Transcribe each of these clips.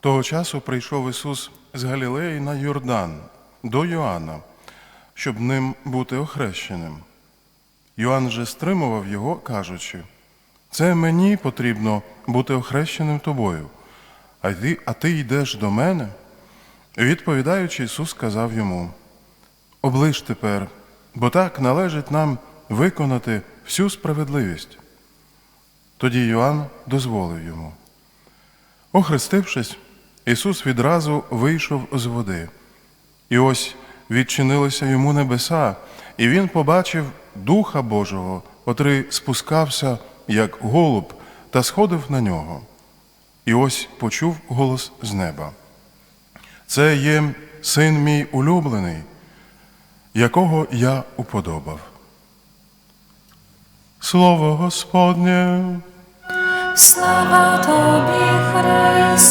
Того часу прийшов Ісус з Галілеї на Йордан до Йоанна, щоб ним бути охрещеним. Йоанн же стримував його, кажучи: Це мені потрібно бути охрещеним тобою, а ти, а ти йдеш до мене. Відповідаючи, Ісус сказав йому: Оближ тепер, бо так належить нам виконати всю справедливість. Тоді Йоанн дозволив йому. Охрестившись, Ісус відразу вийшов з води. І ось відчинилися йому небеса, і він побачив Духа Божого, котрий спускався, як голуб, та сходив на нього. І ось почув голос з неба. Це є син мій улюблений, якого я уподобав. Слово Господнє. Слава Тобі, Христе.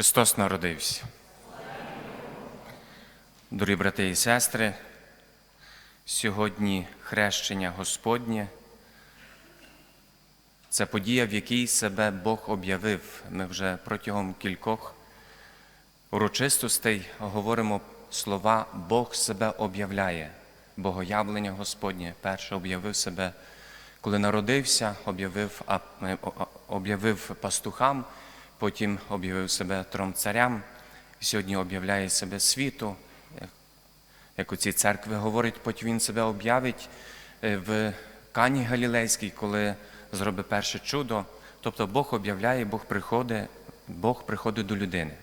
Христос народився. Дорогі брати і сестри, сьогодні хрещення Господнє. Це подія, в якій себе Бог об'явив. Ми вже протягом кількох урочистостей говоримо слова Бог себе об'являє. Богоявлення Господнє перше об'явив себе, коли народився, об'явив, е, о- о- об'явив пастухам, потім об'явив себе трьом царям, і сьогодні об'являє себе світу. Як у цій церкві говорить, потім він себе об'явить е, в Кані Галілейській, коли зробить перше чудо. Тобто Бог об'являє, Бог приходить, Бог приходить до людини.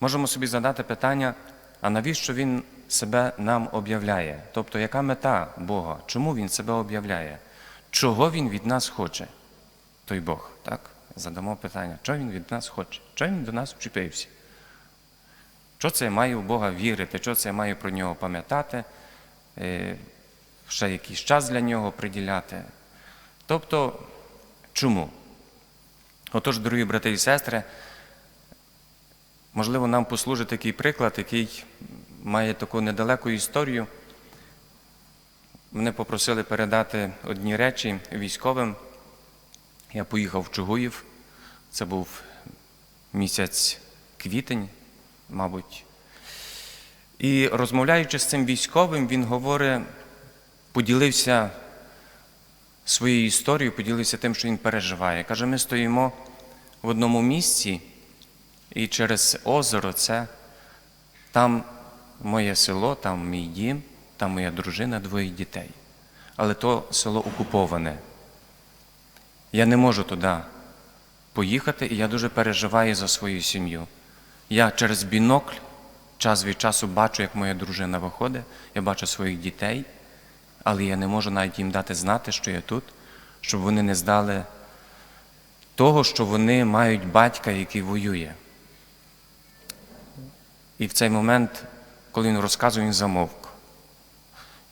Можемо собі задати питання, а навіщо Він себе нам об'являє? Тобто, яка мета Бога? Чому Він себе об'являє? Чого Він від нас хоче? Той Бог, так? Задамо питання, чого Він від нас хоче? Чого Він до нас вчепився? Що це я маю в Бога вірити? Що це я маю про нього пам'ятати? Е, Ще якийсь час для нього приділяти? Тобто, чому? Отож, дорогі брати і сестри, можливо, нам послужить такий приклад, який має таку недалеку історію. Мене попросили передати одні речі військовим. Я поїхав в Чугуїв. Це був місяць квітень, мабуть. І розмовляючи з цим військовим, він говорить, поділився своєю історією, поділився тим, що він переживає. Каже, ми стоїмо в одному місці, і через озеро це там моє село, там мій дім, там моя дружина, двоє дітей. Але то село окуповане. Я не можу туди поїхати, і я дуже переживаю за свою сім'ю. Я через бінокль час від часу бачу, як моя дружина виходить, я бачу своїх дітей, але я не можу навіть їм дати знати, що я тут, щоб вони не здали того, що вони мають батька, який воює. І в цей момент, коли він розказує, він замовк.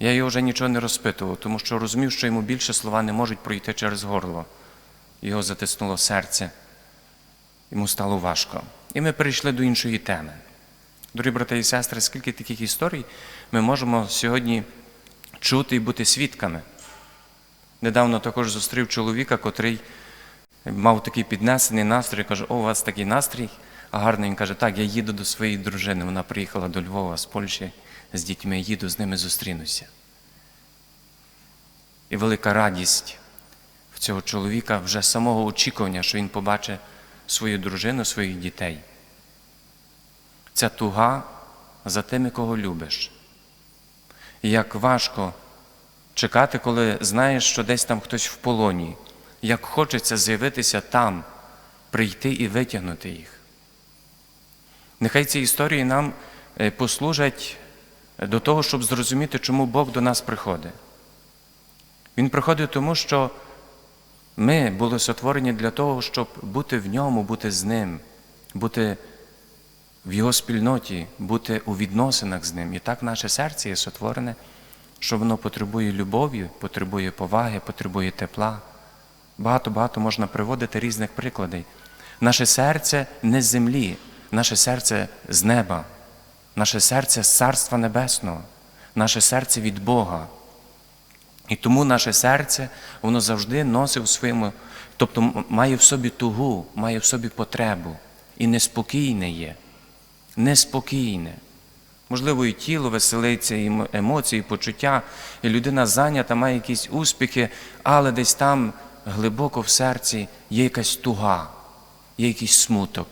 Я його вже нічого не розпитував, тому що розумів, що йому більше слова не можуть пройти через горло. Його затиснуло серце, йому стало важко. І ми перейшли до іншої теми. Дорогі брати і сестри, скільки таких історій ми можемо сьогодні чути і бути свідками. Недавно також зустрів чоловіка, котрий мав такий піднесений настрій, каже, о, у вас такий настрій, а гарний він каже, так, я їду до своєї дружини. Вона приїхала до Львова з Польщі з дітьми, їду з ними зустрінуся. І велика радість в цього чоловіка вже самого очікування, що він побачить свою дружину, своїх дітей. Ця туга за тими, кого любиш. Як важко чекати, коли знаєш, що десь там хтось в полоні, як хочеться з'явитися там, прийти і витягнути їх. Нехай ці історії нам е, послужать до того, щоб зрозуміти, чому Бог до нас приходить. Він приходить тому, що ми були сотворені для того, щоб бути в ньому, бути з ним, бути в Його спільноті, бути у відносинах з ним. І так наше серце є сотворене, що воно потребує любові, потребує поваги, потребує тепла. Багато-багато можна приводити різних прикладів. Наше серце не з землі, наше серце з неба, наше серце з Царства Небесного, наше серце від Бога. І тому наше серце, воно завжди носить в своєму, тобто має в собі тугу, має в собі потребу. І неспокійне є. Неспокійне. Можливо, і тіло веселиться, і ем- емоції, і почуття, і людина зайнята, має якісь успіхи, але десь там глибоко в серці є якась туга, є якийсь смуток.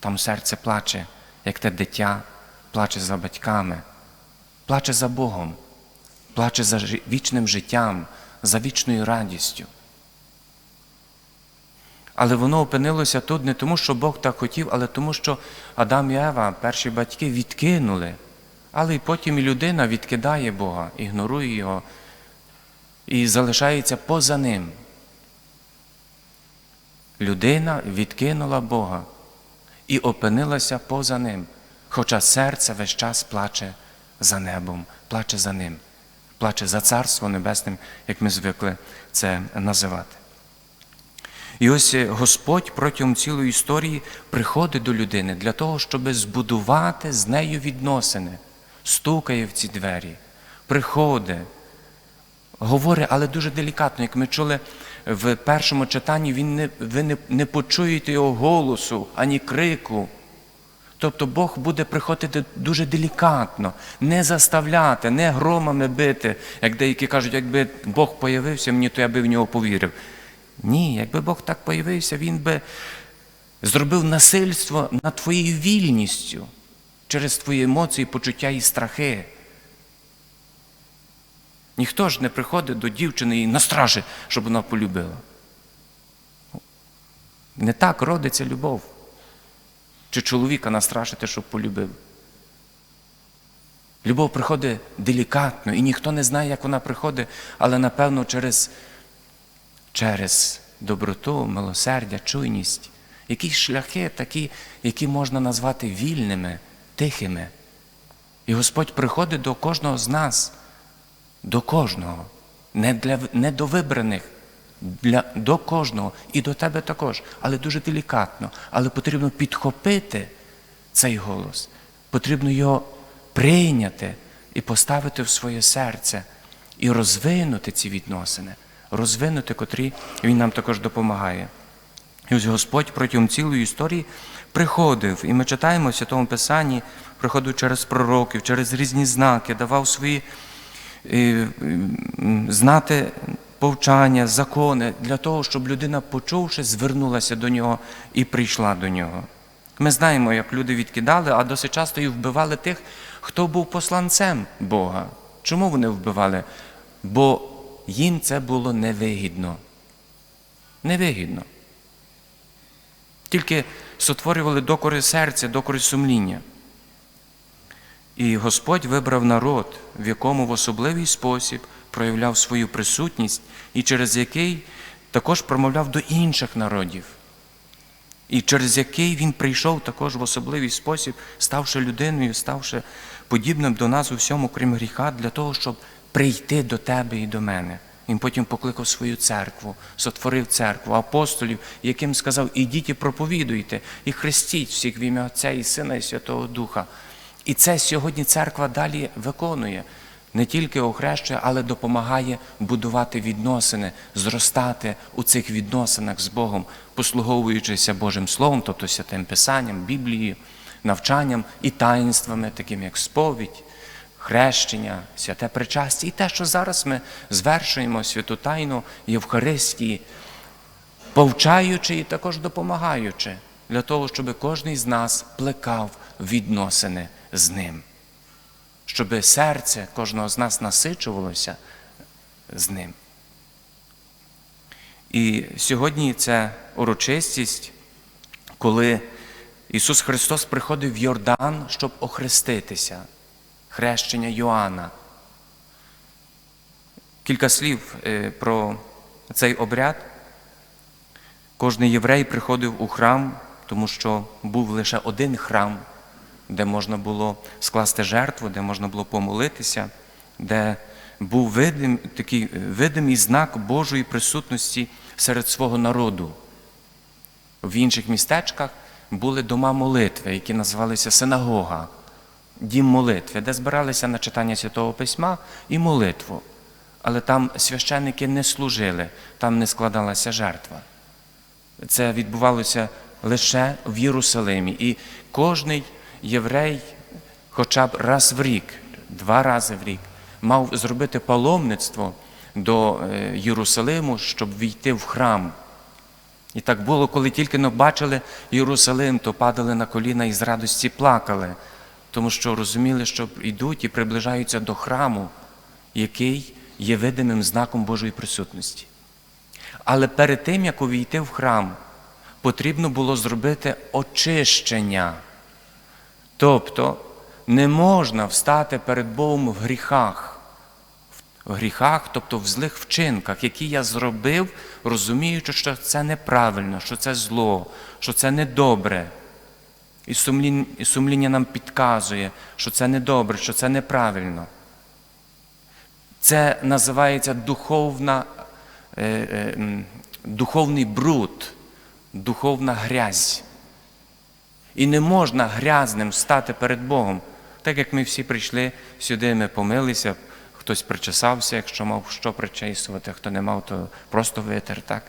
Там серце плаче, як те дитя, плаче за батьками, плаче за Богом плаче за вічним життям, за вічною радістю. Але воно опинилося тут не тому, що Бог так хотів, але тому, що Адам і Ева, перші батьки, відкинули. Але і потім і людина відкидає Бога, ігнорує Його і залишається поза ним. Людина відкинула Бога і опинилася поза ним, хоча серце весь час плаче за небом, плаче за ним, плаче за Царство Небесним, як ми звикли це називати. І ось е, Господь протягом цілої історії приходить до людини для того, щоб збудувати з нею відносини, стукає в ці двері, приходить, говорить, але дуже делікатно, як ми чули в першому читанні, він не, ви не, не почуєте його голосу, ані крику. Тобто Бог буде приходити дуже делікатно, не заставляти, не громами бити, як деякі кажуть, якби Бог появився мені, то я би в нього повірив. Ні, якби Бог так появився, Він би зробив насильство над твоєю вільністю через твої емоції, почуття і страхи. Ніхто ж не приходить до дівчини і настрашить, щоб вона полюбила. Не так родиться любов. Чи чоловіка настрашити, щоб полюбив. Любов приходить делікатно, і ніхто не знає, як вона приходить, але напевно через, через доброту, милосердя, чуйність, якісь шляхи такі, які можна назвати вільними, тихими. І Господь приходить до кожного з нас, до кожного, не, для, не до вибраних, для, до кожного і до тебе також, але дуже делікатно. Але потрібно підхопити цей голос, потрібно його прийняти і поставити в своє серце, і розвинути ці відносини, розвинути, котрі Він нам також допомагає. І ось Господь протягом цілої історії приходив, і ми читаємо в Святому Писанні, приходив через пророків, через різні знаки, давав свої е, знати повчання, закони для того, щоб людина, почувши, звернулася до нього і прийшла до нього. Ми знаємо, як люди відкидали, а досить часто і вбивали тих, хто був посланцем Бога. Чому вони вбивали? Бо їм це було невигідно. Невигідно. Тільки сотворювали докори серця, докори сумління. І Господь вибрав народ, в якому в особливий спосіб проявляв свою присутність, і через який також промовляв до інших народів, і через який він прийшов також в особливий спосіб, ставши людиною, ставши подібним до нас у всьому, крім гріха, для того, щоб прийти до тебе і до мене. Він потім покликав свою церкву, сотворив церкву, апостолів, яким сказав: ідіть і проповідуйте, і хрестіть всіх в ім'я Отця і Сина, і Святого Духа. І це сьогодні церква далі виконує. Не тільки охрещує, але допомагає будувати відносини, зростати у цих відносинах з Богом, послуговуючися Божим Словом, тобто святим Писанням, Біблією, навчанням і таїнствами, такими як сповідь, хрещення, святе причастя. І те, що зараз ми звершуємо святу тайну Євхаристії, повчаючи і також допомагаючи для того, щоб кожен з нас плекав відносини з ним, щоб серце кожного з нас насичувалося з ним. І сьогодні це урочистість, коли Ісус Христос приходив в Йордан, щоб охреститися, хрещення Йоанна. Кілька слів е, про цей обряд. Кожний єврей приходив у храм, тому що був лише один храм, де можна було скласти жертву, де можна було помолитися, де був видим, такий е, видимий знак Божої присутності серед свого народу. В інших містечках були дома молитви, які називалися синагога, дім молитви, де збиралися на читання Святого Письма і молитву. Але там священники не служили, там не складалася жертва. Це відбувалося лише в Єрусалимі. І кожний єврей, хоча б раз в рік, два рази в рік, мав зробити паломництво до е, Єрусалиму, щоб війти в храм. І так було, коли тільки бачили Єрусалим, то падали на коліна і з радості плакали, тому що розуміли, що йдуть і приближаються до храму, який є видимим знаком Божої присутності. Але перед тим, як увійти в храм, потрібно було зробити очищення. Тобто не можна встати перед Богом в гріхах, в гріхах, тобто в злих вчинках, які я зробив, розуміючи, що це неправильно, що це зло, що це недобре. І сумління, і сумління нам підказує, що це недобре, що це неправильно. Це називається духовна, е, е, духовний бруд, духовна грязь. І не можна грязним стати перед Богом. Так як ми всі прийшли сюди, ми помилися, хтось причесався, якщо мав що причесувати, хто не мав, то просто витер. Так?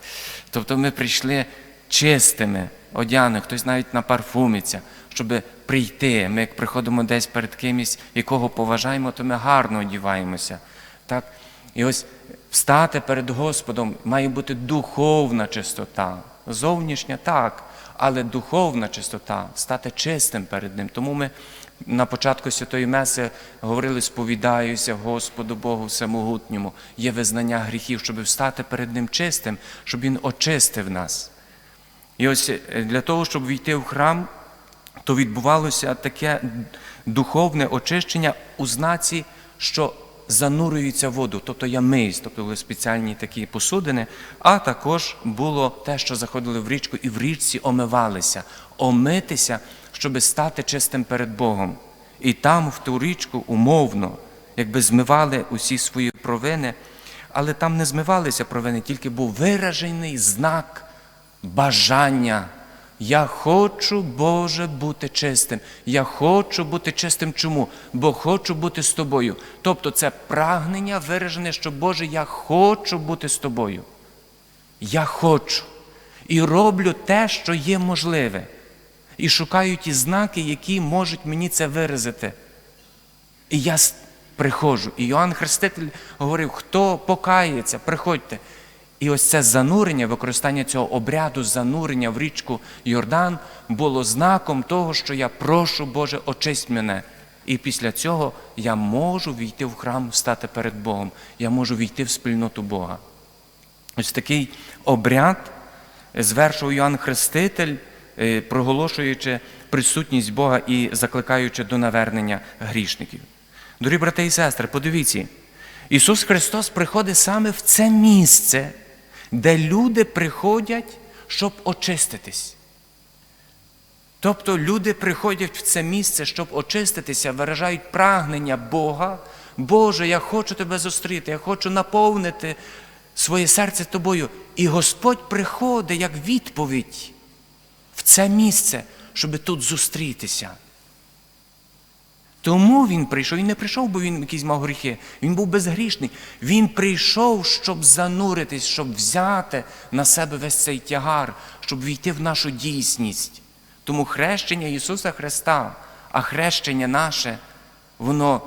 Тобто ми прийшли чистими, одягними, хтось навіть напарфумиться, щоб прийти. Ми як приходимо десь перед кимось, якого поважаємо, то ми гарно одіваємося. Так? І ось встати перед Господом має бути духовна чистота. Зовнішня так, але духовна чистота, стати чистим перед Ним. Тому ми на початку Святої Меси говорили, сповідаюся Господу Богу Всемогутньому. Є визнання гріхів, щоб встати перед Ним чистим, щоб Він очистив нас. І ось е, для того, щоб війти в храм, то відбувалося таке духовне очищення у знаці, що занурюється в воду, тобто я миюсь, тобто були спеціальні такі посудини, а також було те, що заходили в річку, і в річці омивалися, омитися, щоб стати чистим перед Богом. І там, в ту річку, умовно, якби змивали усі свої провини, але там не змивалися провини, тільки був виражений знак бажання. Я хочу, Боже, бути чистим. Я хочу бути чистим. Чому? Бо хочу бути з тобою. Тобто це прагнення виражене, що Боже, я хочу бути з тобою. Я хочу. І роблю те, що є можливе. І шукаю ті знаки, які можуть мені це виразити. І я приходжу. І Йоанн Хреститель говорив: хто покається, приходьте. І ось це занурення, використання цього обряду занурення в річку Йордан було знаком того, що я прошу, Боже, очисть мене. І після цього я можу війти в храм, стати перед Богом. Я можу війти в спільноту Бога. Ось такий обряд звершував Йоанн Хреститель, е, проголошуючи присутність Бога і закликаючи до навернення грішників. Дорогі брати і сестри, подивіться, Ісус Христос приходить саме в це місце, де люди приходять, щоб очиститись. Тобто люди приходять в це місце, щоб очиститися, виражають прагнення Бога. Боже, я хочу тебе зустріти, я хочу наповнити своє серце тобою. І Господь приходить як відповідь в це місце, щоб тут зустрітися. Тому він прийшов. Він не прийшов, бо він якийсь мав гріхи. Він був безгрішний. Він прийшов, щоб зануритись, щоб взяти на себе весь цей тягар, щоб війти в нашу дійсність. Тому хрещення Ісуса Христа, а хрещення наше, воно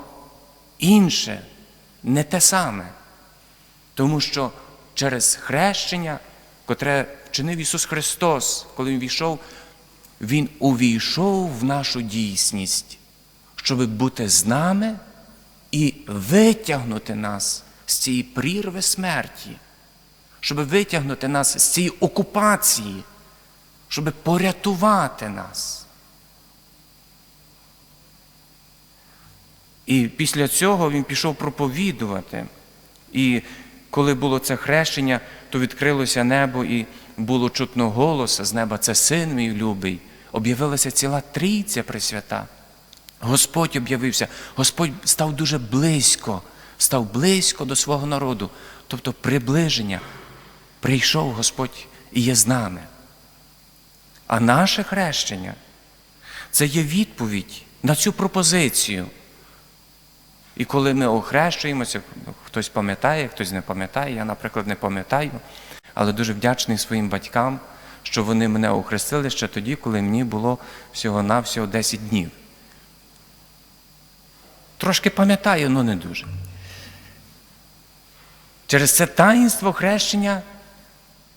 інше, не те саме. Тому що через хрещення, котре вчинив Ісус Христос, коли Він війшов, Він увійшов в нашу дійсність, щоб бути з нами і витягнути нас з цієї прірви смерті, щоб витягнути нас з цієї окупації, щоб порятувати нас. І після цього він пішов проповідувати. І коли було це хрещення, то відкрилося небо і було чутно голос з неба, це син мій любий. Об'явилася ціла трійця пресвята. Господь об'явився, Господь став дуже близько, став близько до свого народу, тобто приближення. Прийшов Господь і є з нами. А наше хрещення це є відповідь на цю пропозицію. І коли ми охрещуємося, хтось пам'ятає, хтось не пам'ятає, я, наприклад, не пам'ятаю, але дуже вдячний своїм батькам, що вони мене охрестили ще тоді, коли мені було всього-навсього 10 днів. Трошки пам'ятаю, але не дуже. Через це таїнство хрещення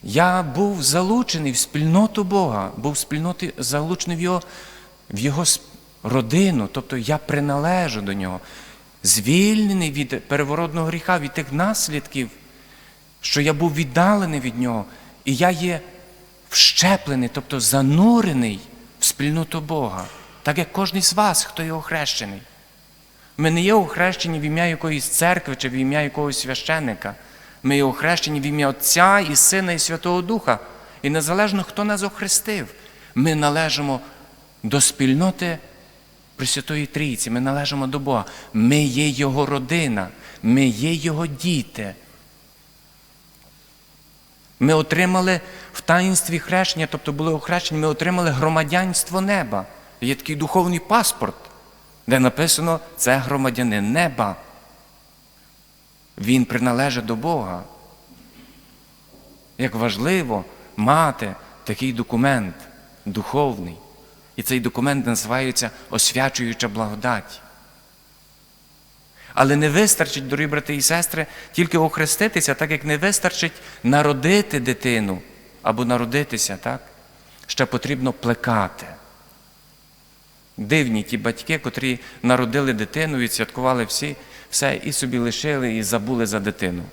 я був залучений в спільноту Бога, був в спільноті залучений в його, в його родину, тобто я приналежу до нього, звільнений від переворотного гріха, від тих наслідків, що я був віддалений від нього, і я є вщеплений, тобто занурений в спільноту Бога, так як кожен з вас, хто є охрещений. Ми не є охрещені в ім'я якоїсь церкви чи в ім'я якогось священника. Ми є охрещені в ім'я Отця і Сина і Святого Духа. І незалежно, хто нас охрестив, ми належимо до спільноти Пресвятої Трійці, ми належимо до Бога. Ми є Його родина, ми є Його діти. Ми отримали в таїнстві хрещення, тобто були охрещені, ми отримали громадянство неба. Є такий духовний паспорт, де написано це громадянин неба. Він приналежить до Бога. Як важливо мати такий документ духовний. І цей документ називається освячуюча благодать. Але не вистачить, дорогі брати і сестри, тільки охреститися, так як не вистачить народити дитину або народитися, так? Ще потрібно плекати. Дивні ті батьки, котрі народили дитину, відсвяткували всі, все і собі лишили і забули за дитину.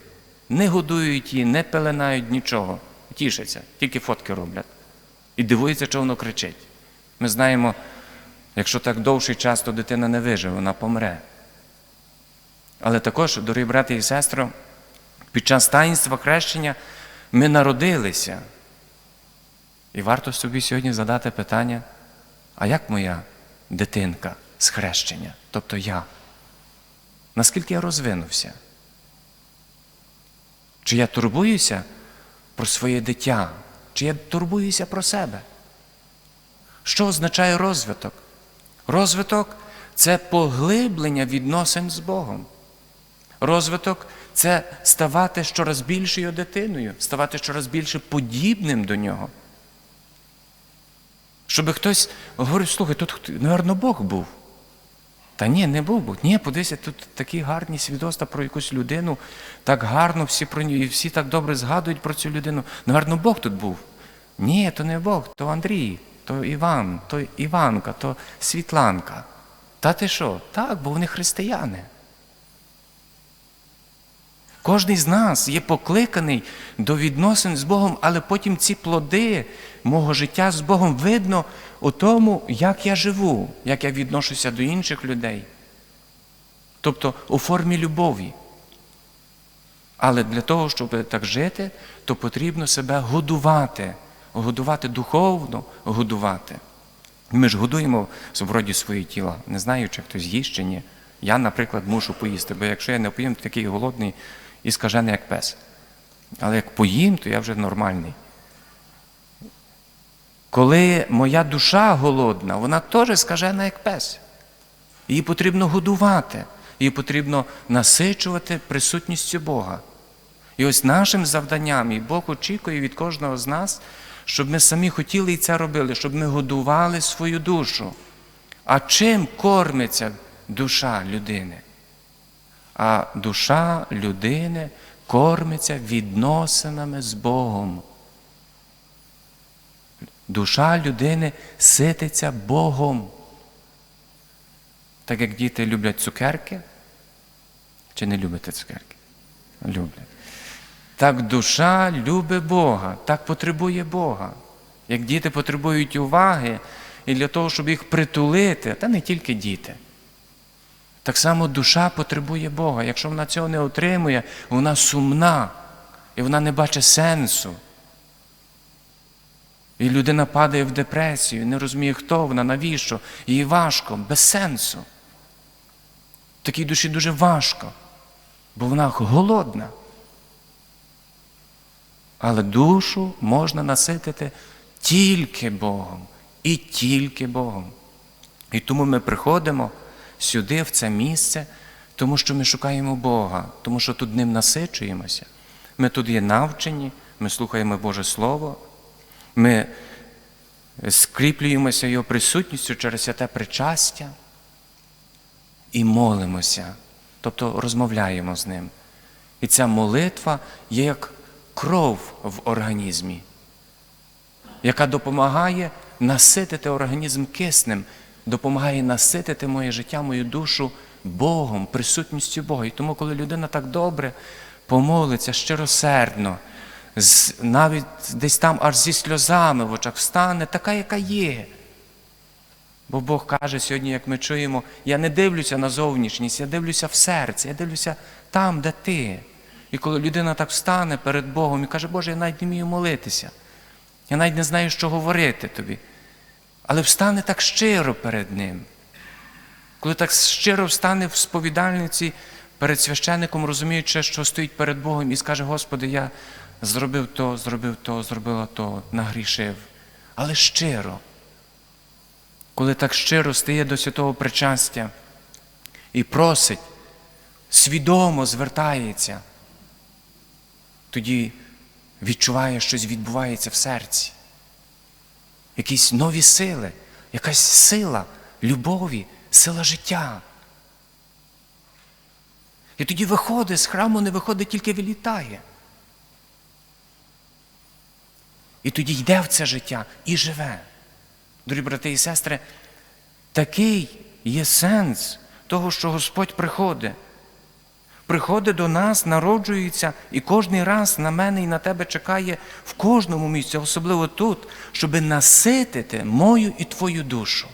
Не годують її, не пеленають нічого. Тішаться, тільки фотки роблять. І дивуються, що воно кричить. Ми знаємо, якщо так довший час, то дитина не виживе, вона помре. Але також, дорогі брати і сестри, під час таїнства хрещення ми народилися. І варто собі сьогодні задати питання, а як моя дитинка з хрещення, тобто я? Наскільки я розвинувся? Чи я турбуюся про своє дитя? Чи я турбуюся про себе? Що означає розвиток? Розвиток це поглиблення відносин з Богом. Розвиток це ставати щораз більшою дитиною, ставати щораз більше подібним до нього. Щоб хтось говорив, слухай, тут, напевно, Бог був. Та ні, не був Бог. Ні, подивися, тут такі гарні свідоцтва про якусь людину, так гарно всі про нього, і всі так добре згадують про цю людину. Наверно, Бог тут був. Ні, то не Бог, то Андрій, то Іван, то Іванка, то Світланка. Та ти що? Так, бо вони християни. Кожний з нас є покликаний до відносин з Богом, але потім ці плоди мого життя з Богом видно у тому, як я живу, як я відношуся до інших людей. Тобто у формі любові. Але для того, щоб так жити, то потрібно себе годувати, годувати духовно, годувати. Ми ж годуємо вроді своє тіло, не знаю, чи хтось їсть чи ні. Я, наприклад, мушу поїсти, бо якщо я не поїм, то такий голодний і скажений, як пес. Але як поїм, то я вже нормальний. Коли моя душа голодна, вона теж скажена, як пес. Її потрібно годувати, її потрібно насичувати присутністю Бога. І ось нашим завданням, і Бог очікує від кожного з нас, щоб ми самі хотіли і це робили, щоб ми годували свою душу. А чим кормиться душа людини? А душа людини кормиться відносинами з Богом. Душа людини сититься Богом. Так як діти люблять цукерки, чи не любите цукерки? люблять. Так душа любить Бога, так потребує Бога. Як діти потребують уваги, і для того, щоб їх притулити, та не тільки діти. Так само душа потребує Бога. Якщо вона цього не отримує, вона сумна і вона не бачить сенсу. І людина падає в депресію, не розуміє, хто вона, навіщо. Їй важко, без сенсу. Такій душі дуже важко, бо вона голодна. Але душу можна наситити тільки Богом і тільки Богом. І тому ми приходимо сюди, в це місце, тому що ми шукаємо Бога, тому що тут ним насичуємося. Ми тут є навчені, ми слухаємо Боже Слово, ми скріплюємося Його присутністю через святе причастя і молимося, тобто розмовляємо з ним. І ця молитва є як кров в організмі, яка допомагає наситити організм киснем, допомагає наситити моє життя, мою душу Богом, присутністю Бога. І тому, коли людина так добре помолиться щиросердно, навіть десь там аж зі сльозами в очах встане, така, яка є. Бо Бог каже сьогодні, як ми чуємо, я не дивлюся на зовнішність, я дивлюся в серце, я дивлюся там, де ти. І коли людина так встане перед Богом і каже, Боже, я навіть не вмію молитися, я навіть не знаю, що говорити тобі. Але встане так щиро перед Ним. Коли так щиро встане в сповідальниці перед священником, розуміючи, що стоїть перед Богом, і скаже, Господи, я зробив то, зробив то, зробила то, нагрішив. Але щиро коли так щиро стає до святого причастя і просить, свідомо звертається, тоді відчуває, щось відбувається в серці. Якісь нові сили, якась сила любові, сила життя. І тоді виходить з храму, не виходить, тільки вилітає. І тоді йде в це життя і живе. Дорогі брати і сестри, такий є сенс того, що Господь приходить. Приходить до нас, народжується, і кожний раз на мене і на тебе чекає в кожному місці, особливо тут, щоби наситити мою і твою душу.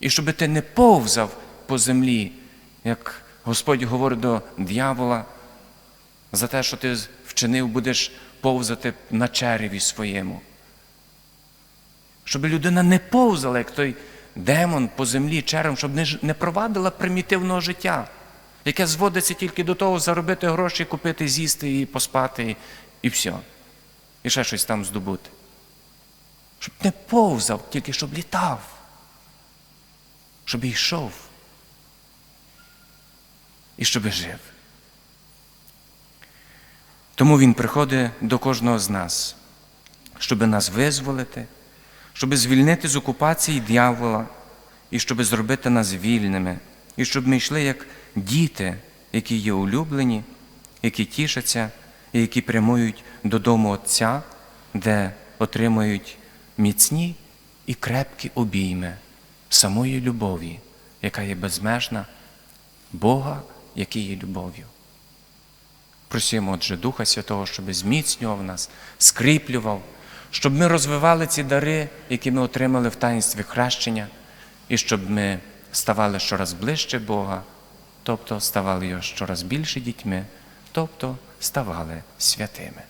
І щоб ти не повзав по землі, як Господь говорить до дьявола, за те, що ти вчинив, будеш повзати на череві своєму. Щоб людина не повзала, як той демон по землі черем, щоб не провадила примітивного життя, яке зводиться тільки до того, заробити гроші, купити, з'їсти і поспати, і, все. І ще щось там здобути. Щоб не повзав, тільки щоб літав, щоб йшов і щоб жив. Тому Він приходить до кожного з нас, щоб нас визволити, щоб звільнити з окупації дьявола, і щоб зробити нас вільними, і щоб ми йшли як діти, які є улюблені, які тішаться і які прямують додому Отця, де отримують міцні і крепкі обійми самої любові, яка є безмежна, Бога, який є любов'ю. Просимо, отже, Духа Святого, щоб зміцнював нас, скріплював, щоб ми розвивали ці дари, які ми отримали в таїнстві хрещення, і щоб ми ставали щораз ближче Бога, тобто ставали його щораз більше дітьми, тобто ставали святими.